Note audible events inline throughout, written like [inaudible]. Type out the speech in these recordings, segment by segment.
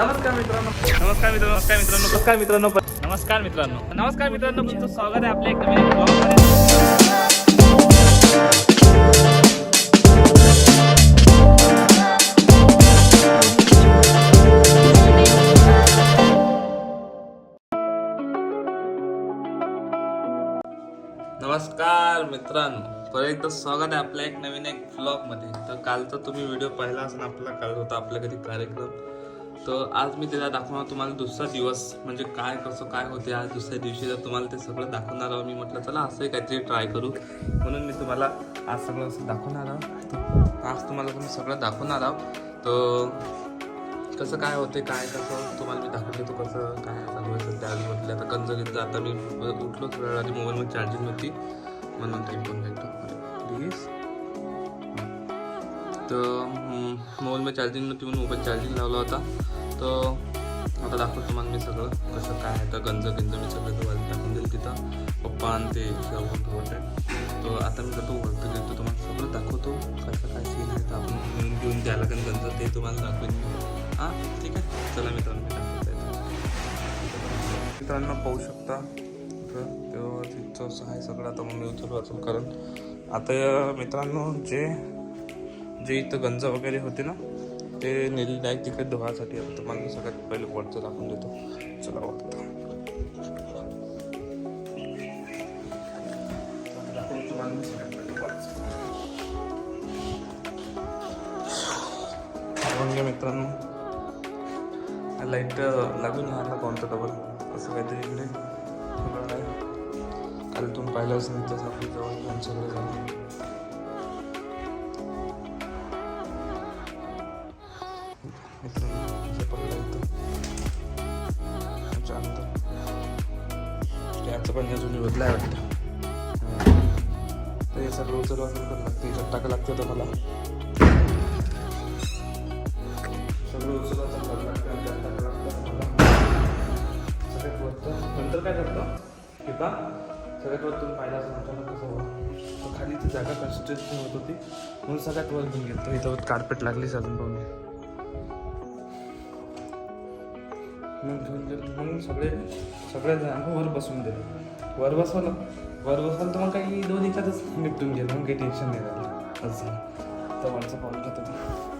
नमस्कार मित्रांनो. नमस्कार मित्रांनो नमस्कार मित्रांनो. नमस्कार मित्रांनो नमस्कार मित्रांनो. नमस्कार मित्रांनो तुमचं स्वागत आहे आपल्या एक नवीन ब्लॉगमध्ये नमस्कार मित्रांनो. परत एकदा स्वागत आहे आपल्या एक नवीन एक ब्लॉगमध्ये. तर कालचा तुम्ही व्हिडिओ पाहिला असेल आपला काल होता आपल्या घरी कार्यक्रम. तर आज मी त्याला दाखवणार तुम्हाला दुसरा दिवस म्हणजे काय कसं काय होते आज दुसऱ्या दिवशी. तर तुम्हाला ते सगळं दाखवणार आहोत. मी म्हटलं चला असंही काहीतरी ट्राय करू. म्हणून मी तुम्हाला आज सगळं असं दाखवणार आहोत. आज तुम्हाला तुम्ही सगळं दाखवणार आहोत. तर कसं काय होते काय कसं तुम्हाला मी दाखवून देतो कसं काय चालू आहे सध्या. आधी म्हटलं आता गंज घेतलं आता मी उठलो थोड्या वेळा मोबाईलमध्ये चार्जिंग नव्हती म्हणून टाईम पण भेटतो तर मोबाईलमध्ये चार्जिंग नव्हती म्हणून मोबाईल चार्जिंग लावला होता। तर आता दाखवतो तुम्हाला मी सगळं कसं काय आहे तर गंज गंज मी सगळं तुम्हाला टाकून देईल तिथं. पप्पा आणि ते शिवून तर आता मी जातो वरती गेलो तुम्हाला सगळं दाखवतो कसं काय सीन आहे तर आपण घेऊन द्यायला कारण गंज ते तुम्हाला दाखवेन मी. हां ठीक आहे. चला मित्रांनो मी दाखवतो आहे. मित्रांनो पाहू शकता तर तिथं असं आहे सगळं. आता मग मी उचलू वाचून कारण आता या मित्रांनो जे जे इथं गंज वगैरे होते ना ते नेलेले डायरेक्ट तिकडे धुवासाठी आपण तुम्हाला सगळ्यात पहिले वरचं दाखवून देतो. चला वाटतं मित्रांनो लाइट लागून राहिला कोणतं डबल असं काहीतरी इकडे. आलं तुम्ही पाहिलं असेल तसं आपण जवळ आमच्याकडे सगळं झालं. पडलं इथं आमच्या अंदर. म्हणजे पण अजून बदला आहे वाटतं. तर हे सगळं उचलवा लागते लागतं. याच्यात टाका लागतं तर मला. सगळं उचलवा लागतं. सगळ्यात नंतर काय करतो? की बा सगळ्यात वर तुम्ही पाहिलं कसं व्हावं खाली ती जागा कन्स्ट्रक्शन होत होती. म्हणून सगळ्यात वर घेऊन घेतो. इथं कार्पेट लागलीच अजून पाहुणे मग घेऊन मग सगळे सगळे जण वर बसून दिले वर बसवलं वर बसवलं तर मग काही दोन एकातच निपटून गेलं. मग काही टेन्शन नाही राहिलं. असं तर वरचं पाहून घेतो ते.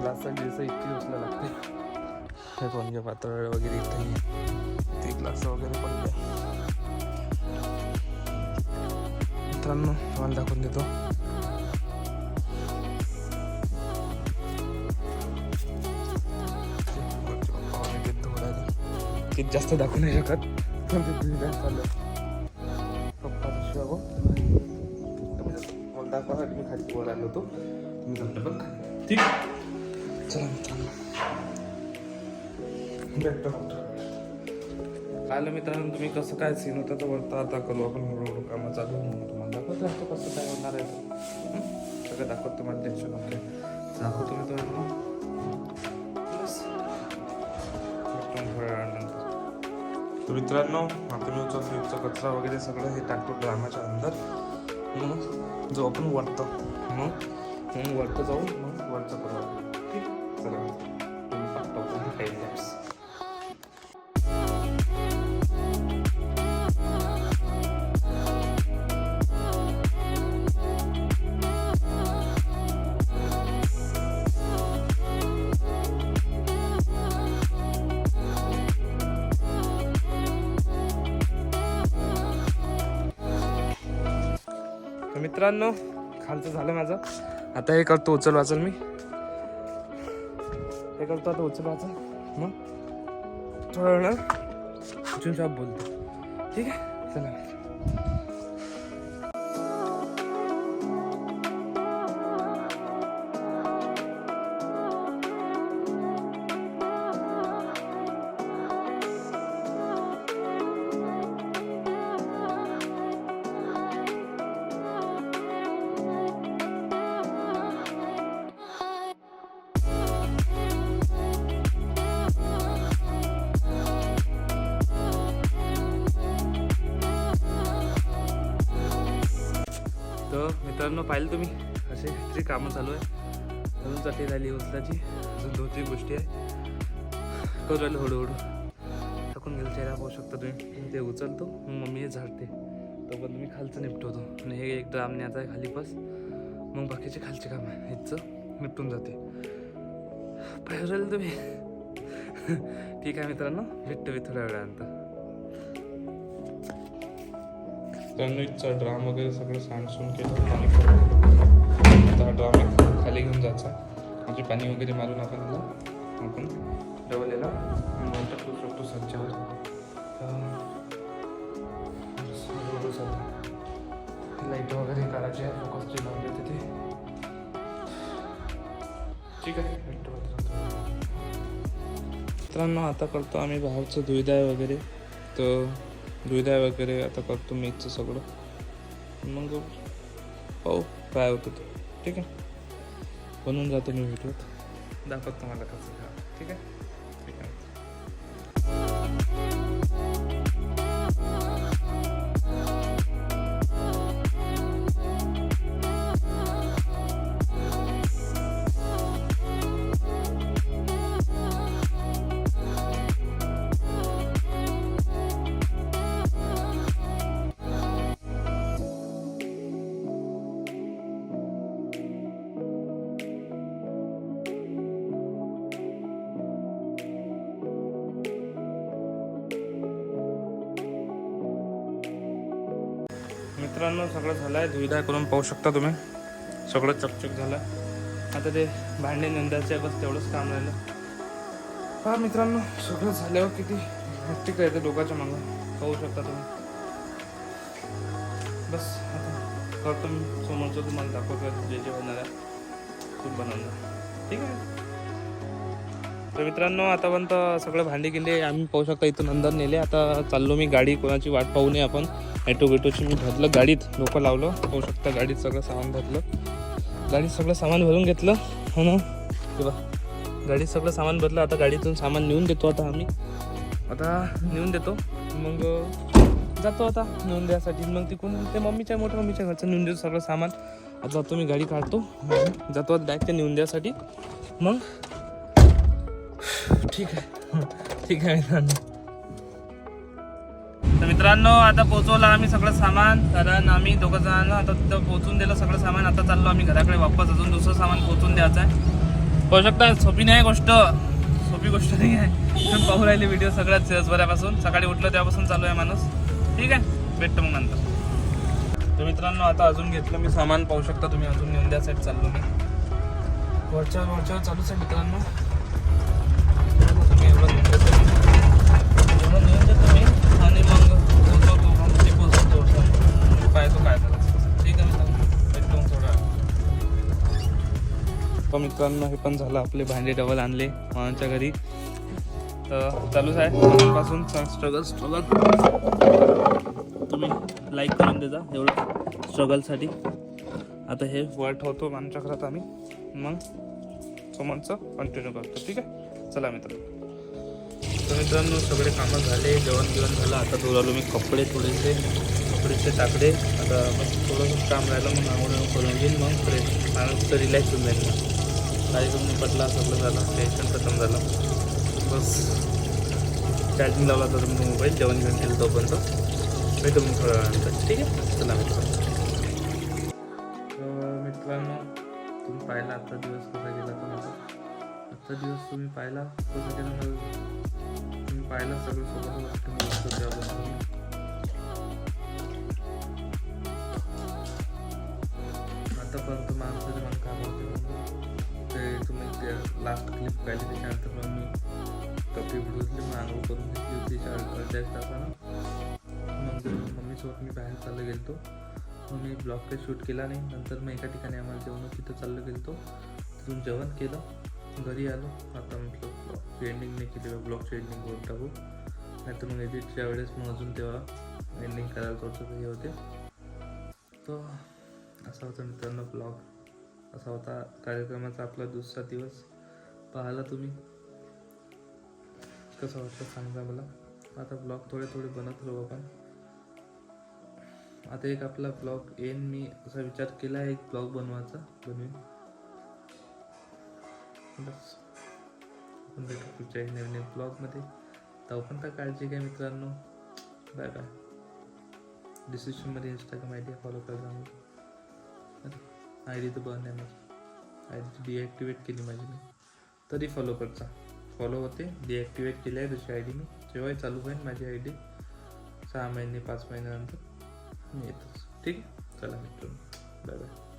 ग्लासचा इतकी उचला लागते. हे पातळ वगैरे इथे. ते ग्लास वगैरे पण मित्रांनो तुम्हाला दाखवून देतो किती जास्त दाखवू नाही शकत पण ते तुझी काय चाललं पप्पाचं शिवा गो मला दाखवासाठी मी खाली वर आलो होतो तुम्ही जाता बघ ठीक चला मित्रांनो भेटतो. पाहिलं मित्रांनो तुम्ही कसं काय सीन होतं तर वरता आता करू आपण हळूहळू कामं चालू आहे म्हणून तुम्हाला दाखवत राहतो कसं काय होणार आहे ते. हं? सगळं दाखवत तुम्हाला टेन्शन ओके दाखवतो मित्रांनो बस. भेटतो मग थोड्या वेळानंतर. तर मित्रांनो आता मी उचल फ्रीजचा कचरा वगैरे सगळं हे टाकतो ड्रामाच्या अंदर मग जो आपण वरतो मग मग वरतं जाऊन मग वरचं करू मित्रांनो खालचं झालं माझं. आता हे करतो उचल वाचल मी. हे करतो आता उचल वाचल. मग? थोडं वेळ उचलून बोलतो. ठीक आहे? चला. मित्रांनो पाहिलं तुम्ही? असे जे कामं चालू आहे. अजून चटई झाली उचलाची अजून दोन तीन गोष्टी आहे. करू राहिलो हळूहळू. टाकून गेलं चेहरा पाहू शकता तुम्ही. ते उचलतो. मग मम्मी हे झाडते. पण मी खालचं निपटवतो. आणि हे एक ड्राम न्यायचा आहे खाली बस मग बाकीचे खालचे काम आहे. ह्याचं निपटून जाते. पाहिजे तुम्ही? [laughs] ठीक आहे मित्रांनो. भेटतो मी थोड्या वेळानंतर. रणवीरचा ड्राम वगैरे सगळं सांडसून केलं पाणी आता हा ड्राम खाली घेऊन जायचा. म्हणजे पाणी वगैरे मारून आपण त्याला आपण डबल याला नंतर करू शकतो सज्जावर. लाइट वगैरे काढायची फोकसचे लावले होते ते. ठीक आहे भेटतो मित्रांनो. आता करतो आम्ही बाहेरचं दुविधा वगैरे. तर दुविधा वगैरे आता करतो मीचं सगळं. मग पाहू काय होतं ते. ठीक आहे? बनवून जातो मी व्हिडिओत दाखवतो मला कसं ठीक आहे? मित्रांनो सगळं झालं आहे दुविधा करून पाहू शकता तुम्ही. सगळं चकचक झालं. आता ते भांडे नंदाचे बस तेवढंच काम राहिलं. हा मित्रांनो सगळं झाल्यावर किती हट्टिक आहे ते डोकाच्या मागं. पाहू शकता तुम्ही. बस आता करतो मी समोरचं तुम्हाला दाखवतो जे जे होणार आहे खूप बनवणार. ठीक आहे. तर मित्रांनो आतापर्यंत सगळं भांडी गेले आम्ही पाहू शकता इथून अंदर नेले. आता चाललो मी गाडी कोणाची वाट पाहू नये आपण. ॲटो बिटोची मी भरलं गाडीत लोक लावलं. होऊ शकता गाडीत सगळं सामान भरलं गाडीत सगळं सामान भरून घेतलं. हो ना? तेव्हा गाडीत सगळं सामान भरलं. आता गाडीतून सामान नेऊन देतो आता आम्ही. आता नेऊन देतो. मग जातो आता नेऊन द्यासाठी. मग तिकडून ते मम्मीच्या मोठ्या मम्मीच्या घरचं नेऊन देतो सगळं सामान. आता जातो मी गाडी काढतो. जातो आता डायरेक्ट नेऊन द्यासाठी. मग? ठीक आहे. ठीक आहे मित्रांनो आता पोहोचवलं आम्ही सगळं सामान कारण आम्ही दोघं जण आता तिथं पोहोचून दिलं सगळं सामान. आता चाललो आम्ही घराकडे वापस अजून दुसरं सामान पोहोचून द्यायचं आहे. पाहू शकता सोपी नाही गोष्ट. सोपी गोष्ट नाही आहे. पण पाहू राहिले व्हिडिओ सगळ्यात दिवसभरापासून सकाळी उठलं त्यापासून चालू आहे माणूस. ठीक आहे? भेटतो मग नंतर. तर मित्रांनो आता अजून घेतलं मी सामान. पाहू शकता तुम्ही अजून नेऊन साईड चाललो मी. वरच्यावर वरच्यावर चालूच आहे मित्रांनो. तुम्ही एवढं नेऊन तुम्ही काय करायचं ठीक आहे मित्रांनो थोडा मित्रांनो हे पण झालं. आपले भांडे डबल आणले मामांच्या घरी. तर चालूच आहे पासून स्ट्रगल स्ट्रगल तुम्ही लाईक करून देजा एवढं स्ट्रगलसाठी आता हे वर ठेवतो मामच्या घरात आम्ही. मग समोरचं कंटिन्यू करतो. ठीक आहे? चला मित्र तर मित्रांनो सगळे कामं झाले जेवण बिवण झालं. आता धुरालो मी कपडे थोडेसे कपडेचे टाकले आता मग थोडंसं काम राहिलं मग आंघोळ करून घेईन मग फ्रेश. माणूस तर रिलॅक्स होऊन जाईल. मग कार्यक्रम निपटला सगळं झालं टेन्शन खतम झालं. बस. चार्जिंग लावला तर मी मोबाईल जेवण घेऊन केलं तोपर्यंत. भेटू मग थोड्या वेळानंतर. ठीक आहे? चला मित्रांनो मित्रांनो तुम्ही पाहिला आजचा दिवस कसा गेला तर आजचा दिवस तुम्ही पाहिला? कसा तुम्ही पाहिला सगळं सोबत त्याबद्दल? आतापर्यंत माणसाचे मन काम होते ते तुम्ही ते लास्ट क्लिप पाहिली त्याच्यानंतर मग मी कपडे बुडवले मग आंघोळ करून घेतली होती अर्ध्या तासानं मग मम्मीसोबत मी बाहेर चाललं गेलतो. मग मी ब्लॉग काही शूट केला नाही. नंतर मग एका ठिकाणी आम्हाला जेवण तिथं चाललं गेलतो. तिथून जेवण केलं. घरी आलो. आता म्हटलं ब्लॉग एंडिंग नाही केली ब्लॉक एंडिंग करून टाकू. नाहीतर मग एडिटच्या वेळेस मग अजून तेव्हा एंडिंग करायला करतो हे होते. तो असा होता मित्रांनो ब्लॉग असा होता कार्यक्रमाचा आपला दुसरा दिवस. पाहिला तुम्ही? कसं वाटतं सांगा मला. आता ब्लॉग थोडे थोडे बनत राहू आपण. आता एक आपला ब्लॉग येईन. मी असा विचार केला आहे एक ब्लॉग बनवायचा बनवीन. बस. आपण भेटू पुढच्या एक नवीन ब्लॉगमध्ये तोपर्यंत काळजी घ्या मित्रांनो. बाय बाय डिस्क्रिप्शनमध्ये इंस्टाग्राम आय डी फॉलो करा आय डी तर बंद आहे माझी. आय डी डिॲक्टिवेट केली माझी मी. तरी फॉलो करता. फॉलो होते डिॲक्टिवेट केली आहे तशी आय डी मी. जेव्हाही चालू होईल माझी आय डी सहा महिने पाच महिन्यानंतर मी येतोच. ठीक आहे? चला मित्रांनो. Bye bye